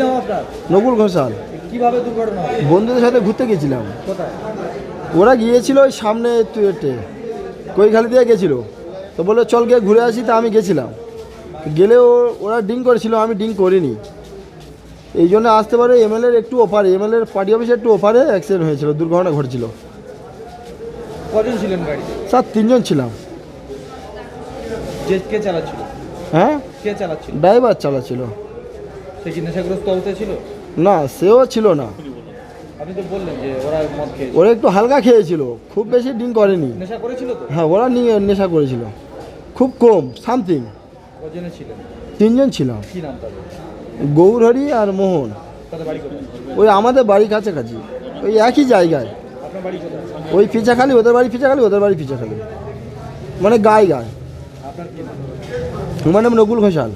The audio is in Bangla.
নাম আপনার? নকুল ঘোষাল। কীভাবে দুর্ঘটনা বন্ধুদের সাথে ঘুরতে গেছিলাম কোথায়? ওরা গিয়েছিল ওই সামনে তুয়েটে। কৈখালি দিয়ে গেছিল। তো বলল চল গিয়ে ঘুরে আসি। তা আমি গেছিলাম। গেলে ওরা ডিং করেছিল আমি ডিং করিনি। এই জন্য আসতে পারে এমএলএর একটু ওপারে। এমএলএর পার্টি অফিসের একটু ওপারে অ্যাক্সিডেন্ট হয়েছিল দুর্ঘটনা ঘটেছিল। কজন ছিলেন গাড়িতে? স্যার তিনজন ছিলাম। কে চালাচ্ছিল? হ্যাঁ? কে চালাচ্ছিল? ড্রাইভার চালাচ্ছিল। সে কি নেশাগ্রস্ত অবস্থায় ছিল? না সেও ছিল না। আপনি তো বললেন যে ওরা মদ খেয়েছে। ওরা একটু হালকা খেয়েছিল খুব বেশি করেনি। নেশা করেছিল তো? হ্যাঁ ওরা নিয়ে নেশা করেছিল। খুব কম সামথিং কজনে ছিলেন? তিনজন ছিলাম কি নাম তাদের? গৌরহরি আর মোহন। তাদের বাড়ি কোথায়? ওই আমাদের বাড়ি কাছাকাছি ওই একই জায়গায়। আপনার বাড়ি কোথায়? ওই পিচাখালি ওদের বাড়ি পিচাখালি ওদের বাড়ি পিচাখালি মানে গায়ে গায়ে আপনার কি নাম? আমার নাম নকুল ঘোষাল।